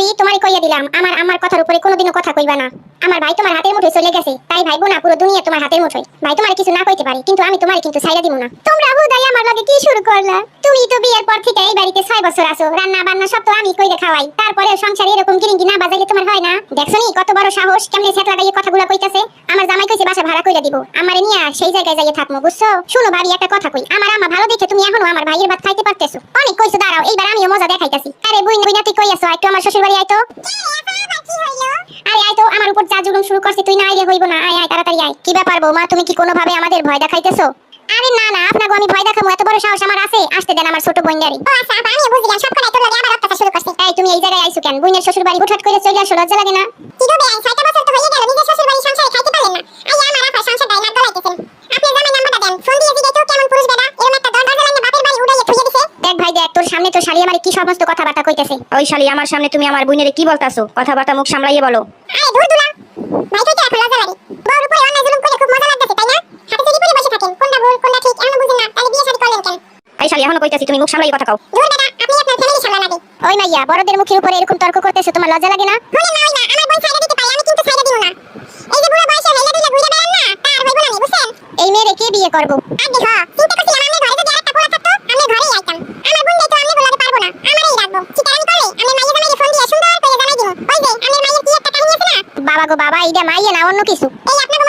ভাবি তোমারই কইয়া দিলাম, আমার আমার কথার উপরে কোনোদিনও কথা কইবা না। আমার ভাই তোমার হাতের মুঠোয় চলে গেছে, তাই ভাই বোনা পুরো দুনিয়া তোমার হাতের মুঠোয়। ভাই তোমার কিছু না কইতে পারি, কিন্তু আমি তোমার কিন্তু ছাইরা দিব না। তোমরা হুদাই আমার লগে কি শুরু করলা? তুমি তো বিয়ের পর থেকে এই বাড়িতে ছয় বছর আছো রান্না বান্না সব তো আমি কইরে খাওয়াই। তারপরে সংসারে এরকম গিরিঙ্গি না বাজাইলে তোমার হয় না? দেখছ নি, কত বড় সাহস, কেমনে সেট লাগাইয়ে কথাগুলো কইতাছে? আমার জামাই কইছে, বাসা ভাড়া কইরা দিব। আমারে নিয়ে সেই জায়গায় যাইয়ে থাকব বুঝছ? শুনো ভাবি, একটা কথা কই। আমার আমা ভালো দেখে তুমি এখনও আমার ভাইয়ের ভাত খাইতে পারতেছো। অনেক কইছো, দাঁড়াও, এইবার আমিও মজা দেখাইতাছি। আরে বুই বুইনা, তুই কই আছো? একটু আমার শ্বশুর আইতো আরে আয় তো আমার উপর যা জুলুম শুরু করছে তুই না আইলে হইব না। আয় আয় তাড়াতাড়ি আয়। কি ব্যাপার বৌমা তুমি কি কোনোভাবে আমাদের ভয় দেখাইতেছো? আরে না না আপনাকে আমি ভয় দেখাবো এত বড় সাহস আমার আছে। আসতে দেন আমার ছোট বোনদারি ও আচ্ছা আপা আমি বুঝলাম সব সবখানে তোর লাগে আবার অত্যাচার শুরু করছিস এই তুমি এই জায়গায় আইছো কেন? বোনের শ্বশুর বাড়ি হুটহাট করে চলে আসো লজ্জা লাগে না। কি গো বেআই ছয়টা বছর তো হয়ে গেল নিজের শ্বশুর বাড়ি সংসারে খাইতে পারলেন না আই আমার আপা সংসার দাই না গলাইতেছেন আপনি জামাই নাম্বারটা দেন ফোন দিয়ে জিজ্ঞেস কেমন পুরুষ বেটা এরকম একটা দরজা লাগে বাপের বাড়ি উড়াইয়ে থুইয়ে দিছে দেখ ভাই দেখ তোর সামনে তো শালি আমারে কি সমস্ত কথাবার্তা কইতেছে? ওই শালি আমার সামনে তুমি আমার বোনের কি বলতাছো? কথাবার্তা মুখ সামলাইয়ে বলো। আরে ধুর দুলা ভাই তো এখন লজ্জা লাগে। বউর উপরে অন্যায় জুলুম করে খুব মজা লাগতেছে তাই না? হাতে চুরি করে বসে থাকেন কোনটা ভুল কোনটা ঠিক এমন বুঝেন না তাহলে বিয়ে শাদী করলেন কেন? এই শালি এখনও কইতাছি তুমি মুখ সামলাইয়ে কথা কও। ধুর বেটা আপনি আপনার ফ্যামিলি সামলা লাগে ওই মাইয়া বড়দের মুখের উপরে এরকম তর্ক করতেছে তোমার লজ্জা লাগে না? শুনেন না ওই না আমার বোন ছাইড়া দিতে পারি আমি কিন্তু ছাইড়া দিব না। এই যে বুড়ো বয়সে হেলে দুলে ঘুরে বেড়ান না তার হইব না বুঝছেন? এই মেয়েরে কে বিয়ে করব? আগে হ চিন্তা বাবা গো বাবা এইটা মাইয়ে না অন্য কিছু। এই আপনাকে